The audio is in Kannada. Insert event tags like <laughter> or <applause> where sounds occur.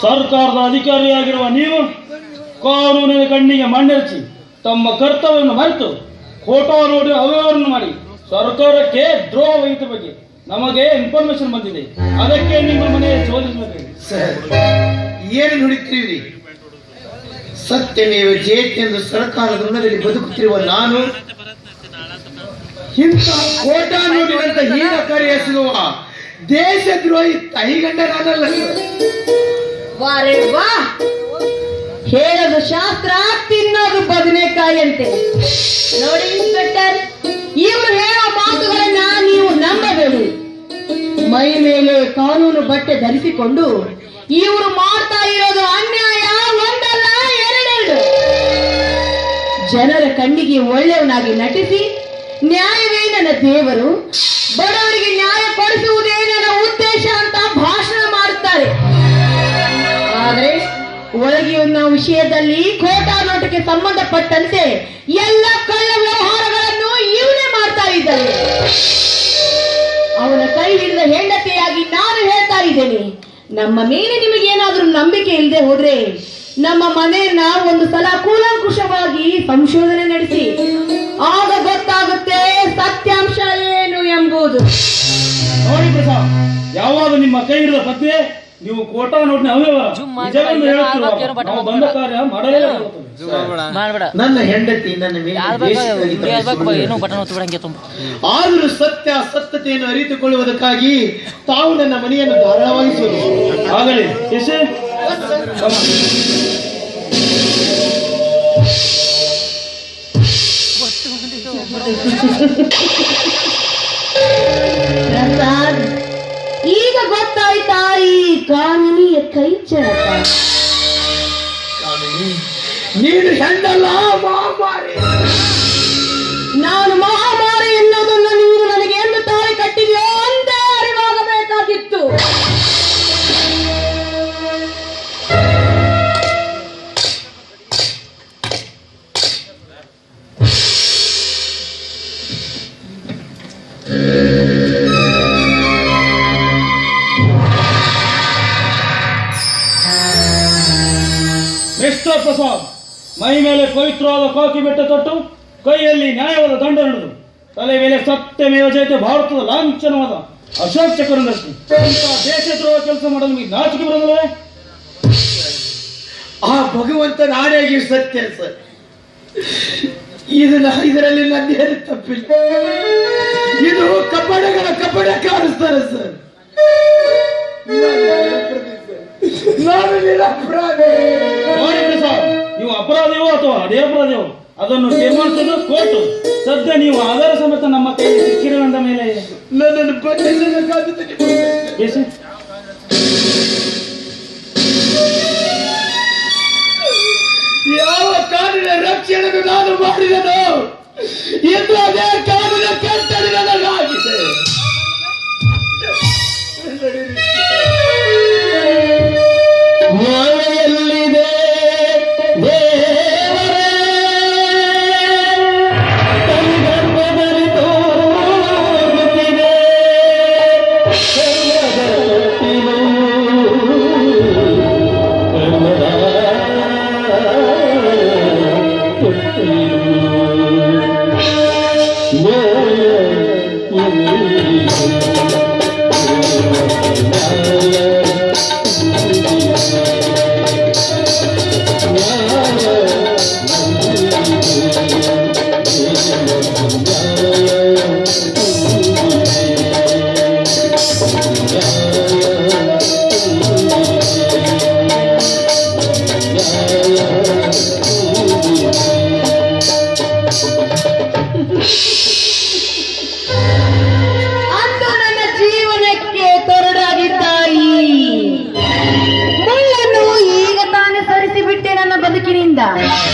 ಸರ್ಕಾರದ ಅಧಿಕಾರಿಯಾಗಿರುವ ನೀವು ಕಾನೂನಿನ ಕಣ್ಣಿಗೆ ಮಣ್ಣೆರಚಿ ತಮ್ಮ ಕರ್ತವ್ಯವನ್ನು ಮರೆತು ಫೋಟೋ ನೋಡಿ ಅವ್ಯವಹಾರವನ್ನು ಮಾಡಿ ಸರ್ಕಾರಕ್ಕೆ ದ್ರೋಹ ವಹಿತ ಬಗ್ಗೆ ನಮಗೆ ಇನ್ಫಾರ್ಮೇಶನ್ ಬಂದಿದೆ. ಅದಕ್ಕೆ ನಿಮ್ಮ ಮನೆ ಸರ್, ಏನು ನುಡಿತೀರಿ ಸತ್ಯಮೇವ ಜೇಟ್ ಎಂದು ಸರ್ಕಾರದ ಋಣದಲ್ಲಿ ಬದುಕುತ್ತಿರುವ ನಾನು ಇಂಥ ಕೋಟಾ ನೋಡಿದಂತ ಹೀನ ಕಾರ್ಯ ಸಿಗುವ ದೇಶದ್ರೋಹಿ ಸರ್. ವಾರೆ ವಾ. ಹೇಳೋದು ಶಾಸ್ತ್ರ ತಿನ್ನೋದು ಬದನೆಕಾಯಂತೆ. ನೋಡಿ ಇನ್ಸ್ಪೆಕ್ಟರ್, ಇವರು ಹೇಳೋ ಮಾತುಗಳನ್ನ ನೀವು ನಂಬಬೇಡಿ. ಮೈ ಮೇಲೆ ಕಾನೂನು ಬಟ್ಟೆ ಧರಿಸಿಕೊಂಡು ಇವರು ಮಾಡ್ತಾ ಇರೋದು ಅನ್ಯಾಯ ಒಂದಲ್ಲ ಎರಡೆರಡು. ಜನರ ಕಣ್ಣಿಗೆ ಒಳ್ಳೆಯವನಾಗಿ ನಟಿಸಿ ನ್ಯಾಯವೇ ನನ್ನ ದೇವರು. ಬಡವರಿಗೆ ನ್ಯಾಯ ಕೊಡಿಸುವುದೇ ನನ್ನ ಉದ್ದೇಶ ಅಂತ ಭಾಷಣ ಮಾಡುತ್ತಾರೆ. ಆದ್ರೆ ಒಳಗಿನ ವಿಷಯದಲ್ಲಿ ಖೋಟಾ ನೋಟಕ್ಕೆ ಸಂಬಂಧಪಟ್ಟಂತೆ ಎಲ್ಲ ಕಳ್ಳ ವ್ಯವಹಾರಗಳನ್ನು ಇವನೇ ಮಾಡ್ತಾ ಇದ್ದಾರೆ ಅವನ ಕೈ ಹಿಡಿದ ಹೆಂಡತಿಯಾಗಿ ನಾನು ಹೇಳ್ತಾ ಇದ್ದೇನೆ. ನಮ್ಮ ಮೇಲೆ ನಿಮಗೇನಾದ್ರೂ ನಂಬಿಕೆ ಇಲ್ಲದೆ ಹೋದ್ರೆ ನಮ್ಮ ಮನೆಯನ್ನ ಒಂದು ಸಲ ಕೂಲಂಕುಷವಾಗಿ ಸಂಶೋಧನೆ ನಡೆಸಿ. ಎಂಬುದು ನೋಡಿ ಪ್ರಸಾದ್ ಯಾವಾಗ ನಿಮ್ಮ ಕೈ ಹಿಡಿದ ಪತ್ನಿ ನೀವು ಕೋಟಾ ನೋಡಿ ನನ್ನ ಹೆಂಡತಿ ನನ್ನ ಆದರೂ ಸತ್ಯ ಸತ್ಯತೆಯನ್ನು ಅರಿತುಕೊಳ್ಳುವುದಕ್ಕಾಗಿ ತಾವು ನನ್ನ ಮನೆಯನ್ನು ಧಾರಾಳವಾಗಿಸುವುದು. ಆಗಲಿ ಪ್ರಸಾದ್ <laughs> ಈಗ ಗೊತ್ತಾಯ್ತಾ ಈ ಕಾನೂನಿಯ ಕೈ ಚಳಕ ನೀನು ಹೆಣ್ಣಲ್ಲ ನಾನು ಮಿಸ್ಟರ್ ಪ್ರಸಾದ್ ಮೈ ಮೇಲೆ ಪವಿತ್ರವಾದ ಕಾಕಿ ಬೆಟ್ಟ ತೊಟ್ಟು ಕೈಯಲ್ಲಿ ನ್ಯಾಯವಾದ ದಂಡ ನಡೆದು ತಲೆ ಮೇಲೆ ಸತ್ಯಮೇವ ಜಯತೆ ಭಾರತದ ಲಾಂಛನವಾದ ಅಶೋಕ್ ಚಕ್ರ ದೇಶ ದ್ರೋಹ ದೇಶದ್ರೋಹ ಕೆಲಸ ಮಾಡಲು ನಿಮಗೆ ನಾಚಿಕೆ ಬರೋದಿಲ್ಲ ಆ ಭಗವಂತ ನಾಡೇಗಿ ಸತ್ಯ ಸರ್. ಇದನ್ನ ಇದರಲ್ಲಿ ನಂದೇನು ತಪ್ಪಿಲ್ಲ. ಇದು ಕಪಡಗಳ ಕಪಡೆ ಕಾಣಿಸ್ತಾರೆ ಸರ್. ನಾನು ನಿರಪರಾಧಿ ಸರ್. ನಾನು ನಿರಪರಾಧಿ. ಅಪರಾಧಿಯೋ ಅಥವಾ ಅದೇ ಅಪರಾಧವೋ ಅದನ್ನು ತೀರ್ಮಾನಿಸಲು ಕೋರ್ಟ್. ಸದ್ಯ ನೀವು ಆಧಾರ ಸಮೇತ ನಮ್ಮ ಕೈಯಲ್ಲಿ ಸಿಕ್ಕಿರುವಂತ ಮೇಲೆ ನನ್ನನ್ನು ಯಾವ ಕಾರಣ ರಕ್ಷಣೆ ನಾನು ಮಾಡಿದನು? ಎಂದು Oh, <laughs> Yeah.